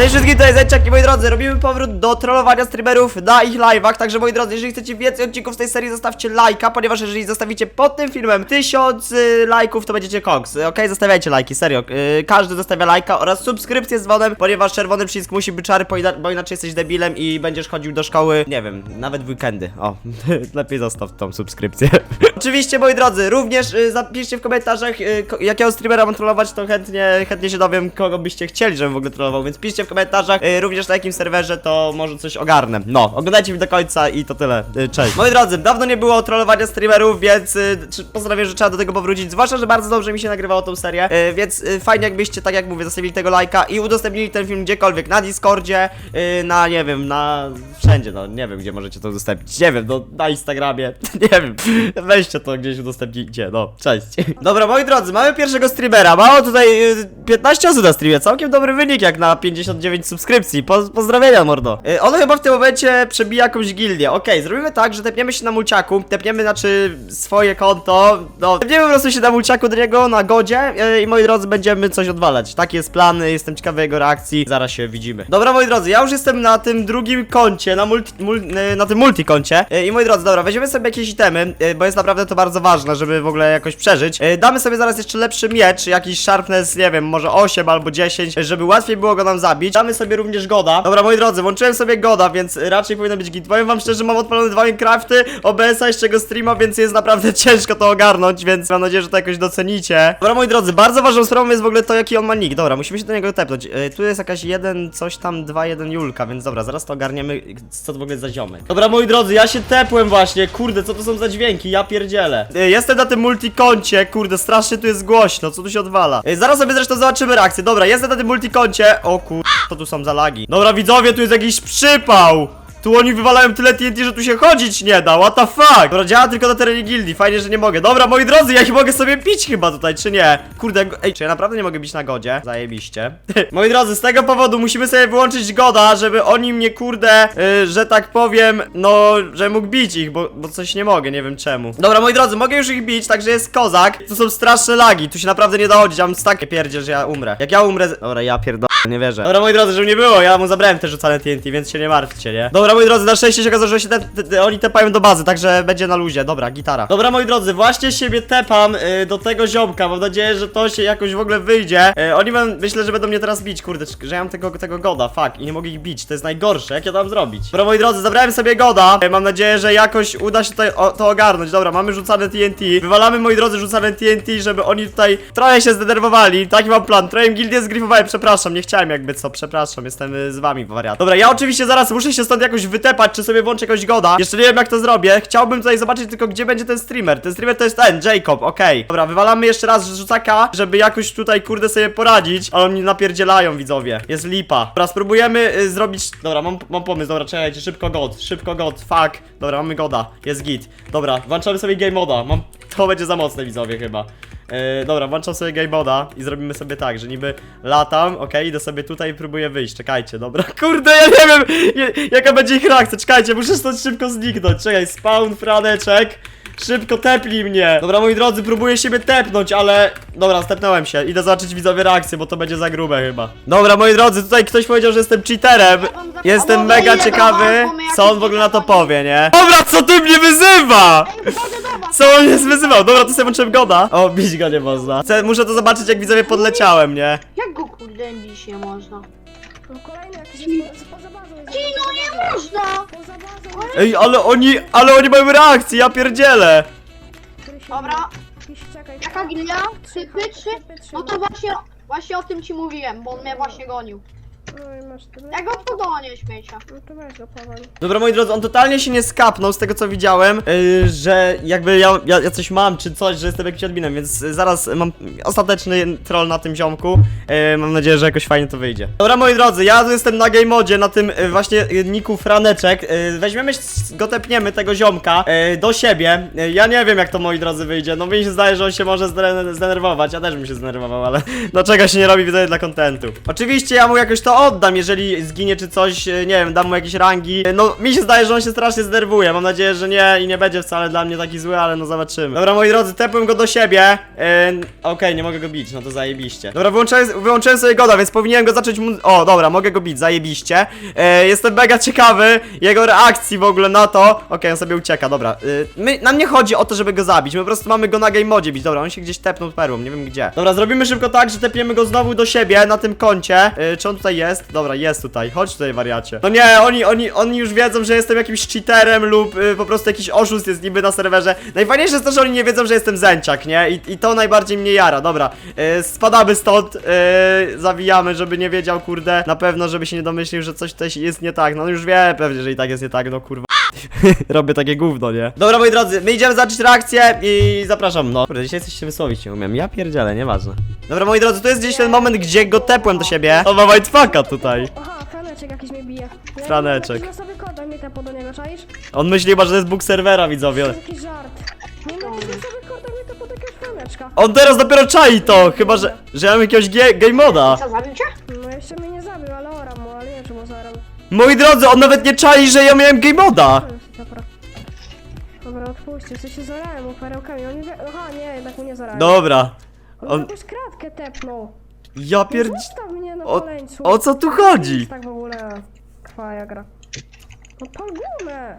Cześć wszystkim, to jest i moi drodzy, robimy powrót do trollowania streamerów na ich live'ach, także moi drodzy, jeżeli chcecie więcej odcinków z tej serii, zostawcie lajka, ponieważ jeżeli zostawicie pod tym filmem tysiąc y, lajków, to będziecie koks, ok? Zostawiajcie lajki, serio, y, każdy zostawia lajka oraz subskrypcję z dzwonem, ponieważ czerwony przycisk musi być czary, bo, bo inaczej jesteś debilem i będziesz chodził do szkoły, nie wiem, nawet w weekendy, o, lepiej zostaw tą subskrypcję. Oczywiście, moi drodzy, również y, zapiszcie w komentarzach, y, jakiego streamera mam trollować, to chętnie, chętnie się dowiem, kogo byście chcieli, żebym w ogóle trollował, więc piszcie w komentarzach, y, również na jakim serwerze, to może coś ogarnę. No, oglądajcie mi do końca i to tyle. Y, Cześć. Moi drodzy, dawno nie było trollowania streamerów, więc y, że trzeba do tego powrócić, zwłaszcza, że bardzo dobrze mi się nagrywało tą serię, y, więc y, fajnie jakbyście, tak jak mówię, zostawili tego lajka i udostępnili ten film gdziekolwiek, na Discordzie, y, na, nie wiem, na... wszędzie, no, nie wiem, gdzie możecie to udostępnić, nie wiem, no, na Instagramie, nie wiem, weźcie to gdzieś udostępnijcie, no, cześć. Dobra, moi drodzy, mamy pierwszego streamera, mało tutaj y, 15 osób na streamie, całkiem dobry wynik jak na 59 subskrypcji, po, pozdrowienia mordo. Y, on chyba w tym momencie przebija jakąś gildię, okej, zrobimy tak, że tepniemy się na mulciaku, tepniemy, znaczy swoje konto, no, tepniemy po prostu się na mulciaku do niego, na godzie y, i moi drodzy, będziemy coś odwalać, taki jest plan, jestem ciekawy jego reakcji, zaraz się widzimy. Dobra, moi drodzy, ja już jestem na tym drugim koncie, na multi, mul, y, na tym multikoncie y, i moi drodzy, dobra, weźmiemy sobie jakieś itemy, y, bo jest naprawdę to bardzo ważne, żeby w ogóle jakoś przeżyć. Y, Damy sobie zaraz jeszcze lepszy miecz, jakiś sharpness, nie wiem, może 8 albo 10, żeby łatwiej było go nam zabić. Damy sobie również goda. Dobra, moi drodzy, włączyłem sobie goda, więc raczej powinno być git. Powiem wam szczerze, mam odpalone dwa Minecrafty, OBS-a jeszcze go streama, więc jest naprawdę ciężko to ogarnąć, więc mam nadzieję, że to jakoś docenicie. Dobra, moi drodzy, bardzo ważną sprawą jest w ogóle to, jaki on ma nick. Dobra, musimy się do niego tepnąć. Y, tu jest jakaś jeden, coś tam, dwa, jeden Julka, więc dobra, zaraz to ogarniemy, co to w ogóle za ziomek. Dobra, moi drodzy, ja się tepłem właśnie, kurde, co to są za dźwięki, ja pierdzielę. Y, Jestem na tym multikoncie, kurde, strasznie tu jest głośno, co tu się odwala. Y, Zaraz sobie zresztą zobaczymy reakcję. Dobra, jestem na tym multikoncie. O kur... co tu są za lagi? Dobra, widzowie, tu jest jakiś przypał. Tu oni wywalają tyle TNT, że tu się chodzić nie da, what the fuck? Dobra, działa tylko na terenie gildii, fajnie, że nie mogę. Dobra, moi drodzy, ja mogę sobie pić chyba tutaj, czy nie? Kurde, ej, czy ja naprawdę nie mogę bić na godzie? Zajebiście. moi drodzy, z tego powodu musimy sobie wyłączyć goda, żeby oni mnie, kurde, y, że tak powiem, no, że mógł bić ich, bo, bo coś nie mogę, nie wiem czemu. Dobra, moi drodzy, mogę już ich bić, także jest kozak. Tu są straszne lagi, tu się naprawdę nie da chodzić, ja mam takie pierdzie, że ja umrę. Jak ja umrę... Dobra, ja pierdolę, nie wierzę. Dobra, moi drodzy, żeby nie było, ja mu zabrałem te rzucane TNT, więc się nie martwcie, nie? Dobra, moi drodzy, na szczęście się okazało, że się te, te, te, oni tepają do bazy, także będzie na luzie. Dobra, gitara. Dobra, moi drodzy, właśnie siebie tepam y, do tego ziomka, mam nadzieję, że to się jakoś w ogóle wyjdzie. Y, oni będą, myślę, że będą mnie teraz bić, kurde, że ja mam tego, tego goda, fuck, i nie mogę ich bić, to jest najgorsze, jak ja to mam zrobić? Dobra, moi drodzy, zabrałem sobie goda, y, mam nadzieję, że jakoś uda się tutaj o, to ogarnąć. Dobra, mamy rzucane TNT, wywalamy, moi drodzy, rzucane TNT, żeby oni tutaj trochę się zdenerwowali, taki mam plan, trochę im gildię zgrifowałem, przepraszam, nie chciałem jakby co, przepraszam, jestem y, z wami, wariat. Dobra, ja oczywiście zaraz muszę się stąd jakoś wytepać, czy sobie włączę jakiegoś goda, jeszcze nie wiem jak to zrobię, chciałbym tutaj zobaczyć tylko gdzie będzie ten streamer, ten streamer to jest ten, Jacob, okej. Dobra, wywalamy jeszcze raz rzucaka, żeby jakoś tutaj, kurde, sobie poradzić, ale oni napierdzielają, widzowie, jest lipa. Dobra, spróbujemy y, zrobić, dobra, mam, mam pomysł, dobra, czekajcie, szybko god, szybko god, fuck, dobra, mamy goda, jest git, dobra, włączamy sobie game moda, mam, to będzie za mocne, widzowie, chyba. Yy, dobra, włączam sobie game moda i zrobimy sobie tak, że niby latam, okej, idę sobie tutaj i próbuję wyjść, czekajcie, dobra, kurde, ja nie wiem, je- jaka będzie ich reakcja, czekajcie, muszę stąd szybko zniknąć, czekaj, spawn, franeczek, szybko tepli mnie, dobra, moi drodzy, próbuję siebie tepnąć, ale, dobra, stepnąłem się, idę zobaczyć widzowie reakcję, bo to będzie za grube chyba. Dobra, moi drodzy, tutaj ktoś powiedział, że jestem cheaterem, jestem mega ciekawy, co on w ogóle na to powie, nie? Dobra, co ty mnie wyzywa? Co on jest wyzywał? Dobra, to sobie włączyłem goda. O, bić go nie można. Chcę, muszę to zobaczyć, jak widzowie podleciałem, nie? Jak go kurde bić nie można? No kolejny jakiś jest po, poza bazą jest. Ci no nie można! Poza bazą Ej, ale oni, ale oni mają reakcję, ja pierdzielę. Dobra, Jakiś, czekaj. jaka gilia? Typy trzy? No to właśnie, właśnie o tym ci mówiłem, bo on mnie właśnie gonił. No i masz tyle. Ja go pogonię śmiecia. No to weź go powoli. Dobra, moi drodzy, on totalnie się nie skapnął z tego, co widziałem, yy, że jakby ja, ja, ja coś mam, czy coś, że jestem jakimś adminem, więc zaraz mam ostateczny troll na tym ziomku. Yy, mam nadzieję, że jakoś fajnie to wyjdzie. Dobra, moi drodzy, ja tu jestem na game modzie, na tym yy, właśnie yy, niku Franeczek. Yy, weźmiemy, s- go tepniemy, tego ziomka, yy, do siebie. Yy, ja nie wiem, jak to, moi drodzy, wyjdzie. No mi się zdaje, że on się może zdene- zdenerwować. Ja też bym się zdenerwował, ale dlaczego się nie robi, widzę, dla kontentu. Oczywiście ja mu jakoś to oddam, jeżeli zginie czy coś, e, nie wiem, dam mu jakieś rangi. E, No, mi się zdaje, że on się strasznie zdenerwuje. Mam nadzieję, że nie i nie będzie wcale dla mnie taki zły, ale no zobaczymy. Dobra, moi drodzy, tepłem go do siebie. E, Okej, nie mogę go bić, no to zajebiście. Dobra, wyłączyłem, wyłączyłem sobie goda, więc powinienem go zacząć. O, dobra, mogę go bić, zajebiście. E, jestem mega ciekawy jego reakcji w ogóle na to. Okej, on sobie ucieka, dobra. E, my, nam nie chodzi o to, żeby go zabić, my po prostu mamy go na game modzie bić. Dobra, on się gdzieś tepnął perłą, nie wiem gdzie. Dobra, zrobimy szybko tak, że tepiemy go znowu do siebie na tym koncie. E, czy on tutaj jest? Dobra, jest tutaj. Chodź tutaj, wariacie. No nie, oni, oni, oni już wiedzą, że jestem jakimś cheaterem lub y, po prostu jakiś oszust jest niby na serwerze. Najfajniejsze jest to, że oni nie wiedzą, że jestem zęciak, nie? I, i to najbardziej mnie jara. Dobra, y, spadamy stąd, y, zawijamy, żeby nie wiedział, kurde, na pewno, żeby się nie domyślił, że coś tutaj jest nie tak. No on już wie pewnie, że i tak jest nie tak, no kurwa. Robię takie gówno, nie? Dobra, moi drodzy, my idziemy zacząć reakcję i zapraszam, no. Kurde, dzisiaj coś się wysłowić nie umiem. Ja pierdzielę, nieważne. Dobra, moi drodzy, to jest gdzieś ten moment, gdzie go tepłem do siebie. O, ma mindfucka tutaj. Aha, franeczek jakiś mnie bije. Ja Franeczek. Na sobie koda mnie tepo do niego, czaisz? On myśli chyba, że to jest bóg serwera, widzowie. To jest jakiś żart. Nie na sobie koda mnie tepo do jakiegoś franeczka. On teraz dopiero czai to, chyba, że, że ja mam jakiegoś ge game moda. Co, Moi drodzy, on nawet nie czai, że ja miałem game moda. Dobra. Dobra, odpuśćcie, coś się zarałem mu perełkami. On nie wie... Aha, nie, jednak mu nie zarałem. Dobra. On, on- on... jakąś kratkę tepnął. Ja pierd... Zostaw mnie na O- poleńcu. o co tu chodzi? tak w ogóle kwaja gra. No pal gumę.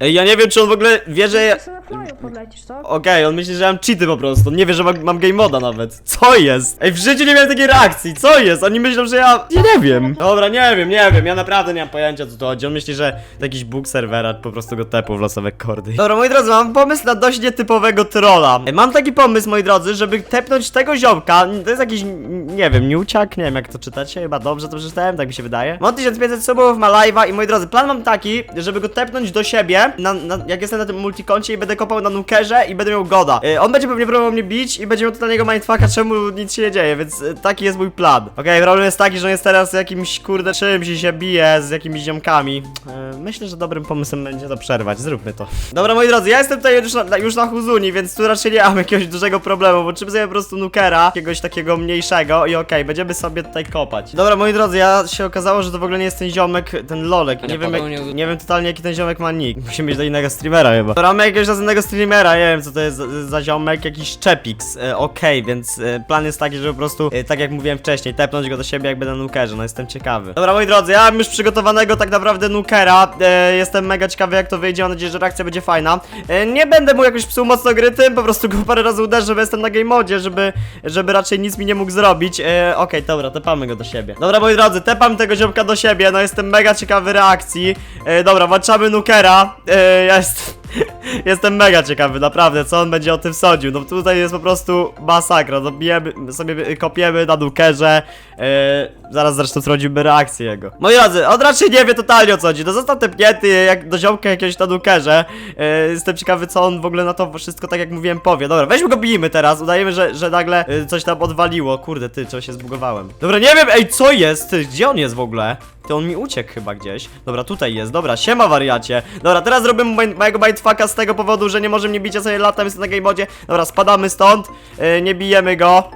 Ej, ja nie wiem, czy on w ogóle wie, że ja... Ty sobie na flyu podlecisz, co? Okej, on myśli, że ja mam cheaty po prostu. On nie wie, że mam, mam game moda nawet. Co jest? Ej, w życiu nie miałem takiej reakcji. Co jest? Oni myślą, że ja... Ja nie wiem. Dobra, nie wiem, nie wiem. Ja naprawdę nie mam pojęcia, o co tu chodzi. On myśli, że to jakiś bóg serwera po prostu go tepł w losowe kordy. Dobra, moi drodzy, mam pomysł na dość nietypowego trolla. Ej, Mam taki pomysł, moi drodzy, żeby tepnąć tego ziomka. To jest jakiś, nie wiem, niuciak, nie wiem jak to czytacie, chyba dobrze to przeczytałem, tak mi się wydaje. Mam 1500 subów, ma live'a i moi drodzy, plan mam taki, żeby go tepnąć do siebie, na, na, jak jestem na tym multikoncie i będę kopał na nukerze i będę miał goda. Y, on będzie pewnie próbował mnie bić i będzie miał totalnego mindfucka, czemu nic się nie dzieje, więc y, taki jest mój plan. Okej, problem jest taki, że on jest teraz jakimś kurde czymś i się bije z jakimiś ziomkami. Y, myślę, że dobrym pomysłem będzie to przerwać, zróbmy to. Dobra, moi drodzy, ja jestem tutaj już na, już na Huzuni, więc tu raczej nie mam jakiegoś dużego problemu, bo czym sobie po prostu nukera, jakiegoś takiego mniejszego i okej, będziemy sobie tutaj kopać. Dobra, moi drodzy, ja się okazało, że to w ogóle nie jest ten ziomek, ten lolek, nie nie wiem, jak, nie wiem totalnie jaki ten ziomek ma nick. Musimy mieć do innego streamera chyba. Dobra, mamy jakiegoś innego streamera, nie wiem co to jest za, za ziomek, jakiś Czepix, e, okej, więc e, plan jest taki, żeby po prostu, e, tak jak mówiłem wcześniej, tepnąć go do siebie jakby na nukerze, no jestem ciekawy. Dobra, moi drodzy, ja mam już przygotowanego tak naprawdę nukera, e, jestem mega ciekawy jak to wyjdzie, mam nadzieję, że reakcja będzie fajna. E, nie będę mu jakoś psuł mocno gry tym, po prostu go parę razy uderzę, bo jestem na game modzie, żeby, żeby raczej nic mi nie mógł zrobić. E, okej, dobra, tepamy go do siebie. Dobra, moi drodzy, tepam tego ziomka do siebie, no jestem mega ciekawy reakcji. E, dobra, włączamy nukera, e, ja jest... Jestem mega ciekawy, naprawdę, co on będzie o tym sądził. No tutaj jest po prostu masakra. No bijemy, sobie kopiemy na nukerze. Yy, zaraz zresztą sprawdzimy reakcję jego. Moi drodzy, on raczej nie wie totalnie o co chodzi. No został tepnięty jak do ziomka jakiegoś na nukerze. Yy, jestem ciekawy, co on w ogóle na to wszystko, tak jak mówiłem, powie. Dobra, weźmy go bijmy teraz. Udajemy, że, że nagle yy, coś tam odwaliło. Kurde, ty, co się zbugowałem. Dobra, nie wiem, ej, co jest? Gdzie on jest w ogóle? Ty, on mi uciekł chyba gdzieś. Dobra, tutaj jest, dobra, siema wariacie. Dobra, teraz zrobię mu moje- mindfucka z tego powodu, że nie może mnie bić, ja sobie latam, jestem na game modzie. Dobra, spadamy stąd, yy, nie bijemy go.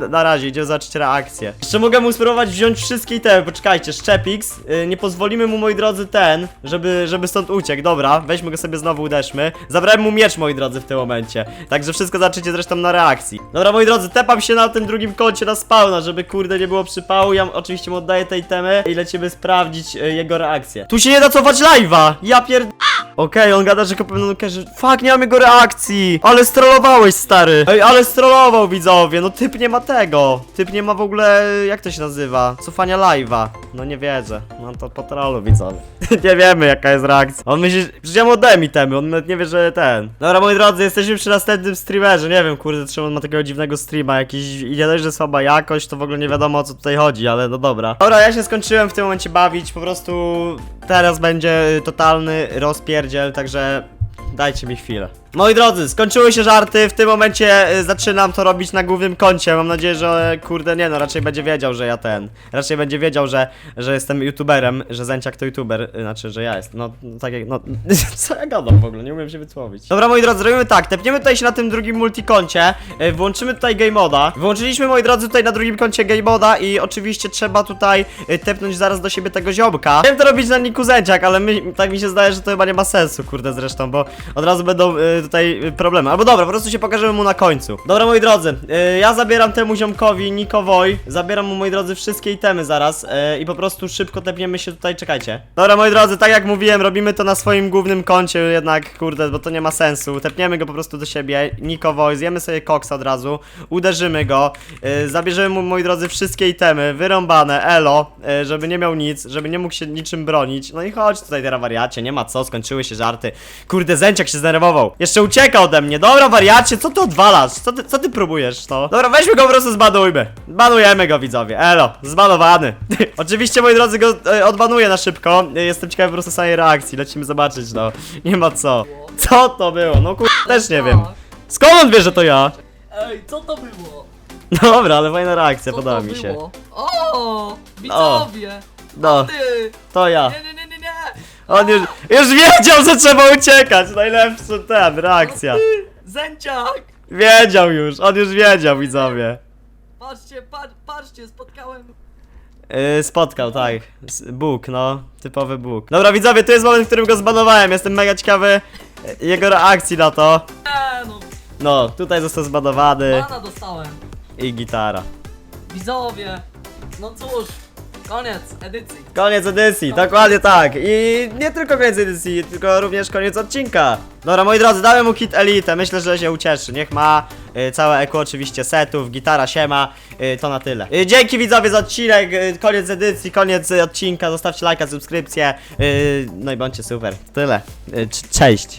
Yy, na razie, idziemy zobaczyć reakcję. Jeszcze mogę mu spróbować wziąć wszystkie itemy, poczekajcie, Szczepix. Yy, nie pozwolimy mu, moi drodzy, ten, żeby, żeby stąd uciekł. Dobra, weźmy go sobie znowu, uderzmy. Zabrałem mu miecz, moi drodzy, w tym momencie. Także wszystko zobaczycie zresztą na reakcji. Dobra, moi drodzy, tepam się na tym drugim koncie na spawna, żeby kurde nie było przypału. Ja oczywiście mu oddaję tej temy i lecimy sprawdzić e, jego reakcję. Tu się nie da cofać live'a! Ja pierd... Okej, on gada, że kopę na nukerze. Fuck, nie mamy jego reakcji! Ale strollowałeś, stary! Ej, ale strollował, widzowie! No typ nie ma tego! Typ nie ma w ogóle, jak to się nazywa? Cofania live'a. No nie wierzę. No to po trollu, widzowie. nie wiemy, jaka jest reakcja. On myśli, że przecież ja mu oddałem itemy, on nawet nie wie, że ten. Dobra, moi drodzy, jesteśmy przy następnym streamerze. Nie wiem, kurde, czemu on ma takiego dziwnego streama. Jakiś, i nie dość, że słaba jakość, to w ogóle nie wiadomo o co tutaj chodzi, ale no dobra. Dobra, ja się skończyłem w tym momencie bawić, po prostu teraz będzie totalny rozpierdziel, także dajcie mi chwilę. Moi drodzy, skończyły się żarty, w tym momencie y, zaczynam to robić na głównym koncie. Mam nadzieję, że kurde nie no, raczej będzie wiedział, że ja ten. Raczej będzie wiedział, że, że jestem youtuberem, że Zęciak to youtuber, y, znaczy, że ja jestem. No, no tak jak, no, co ja gadam w ogóle, nie umiem się wytłowić. Dobra, moi drodzy, zrobimy tak, tepniemy tutaj się na tym drugim multikoncie, y, włączymy tutaj game moda. Włączyliśmy, moi drodzy, tutaj na drugim koncie game moda i oczywiście trzeba tutaj tepnąć zaraz do siebie tego ziomka. Chciałem to robić na Niku Zęciak, ale my, tak mi się zdaje, że to chyba nie ma sensu, kurde, zresztą, bo od razu będą tutaj problemy. Albo dobra, po prostu się pokażemy mu na końcu. Dobra, moi drodzy, y, ja zabieram temu ziomkowi, Nikowoy, zabieram mu, moi drodzy, wszystkie itemy zaraz y, i po prostu szybko tepniemy się tutaj, czekajcie. Dobra, moi drodzy, tak jak mówiłem, robimy to na swoim głównym koncie, jednak, kurde, bo to nie ma sensu. Tepniemy go po prostu do siebie, Nikowoy, zjemy sobie koksa od razu, uderzymy go, y, zabierzemy mu, moi drodzy, wszystkie itemy, wyrąbane, elo, y, żeby nie miał nic, żeby nie mógł się niczym bronić. No i chodź tutaj, teraz wariacie, nie ma co, skończyły się żarty. Kurde, Zęciak się zdenerwował. Jeszcze ucieka ode mnie. Dobra, wariacie, co ty odwalasz? Co ty, co ty próbujesz, no? Dobra, weźmy go po prostu zbanujmy. Banujemy go, widzowie. Elo, zbanowany. Oczywiście, moi drodzy, go e, odbanuję na szybko. E, Jestem ciekawy po prostu samej reakcji. Lecimy zobaczyć, no. Nie ma co. Co to było? No kur... też nie wiem. Skąd on wie, że to ja? Ej, co to było? Dobra, ale fajna reakcja, Co podoba to mi się. było? O, widzowie! No, Ty! to ja. Nie, nie, nie! On już, już wiedział, że trzeba uciekać. Najlepszy ten, reakcja. Zęciak! Wiedział już, on już wiedział, widzowie. Patrzcie, pa, patrzcie, spotkałem... Yy, spotkał, tak. S- Bóg, no. Typowy Bóg. Dobra, widzowie, to jest moment, w którym go zbanowałem. Jestem mega ciekawy e, jego reakcji na to. Eee, no, No, tutaj został zbanowany mana dostałem. i gitara. Widzowie! No cóż, koniec edycji. Koniec edycji, dokładnie tak. I nie tylko koniec edycji, tylko również koniec odcinka. Dobra, moi drodzy, dałem mu kit Elite. Myślę, że się ucieszy. Niech ma y, całe eko oczywiście setów, gitara siema. Y, to na tyle. Y, dzięki widzowie za odcinek. Y, koniec edycji, koniec y, odcinka. Zostawcie lajka, subskrypcję. Y, no i bądźcie super. Tyle. Y, c- cześć.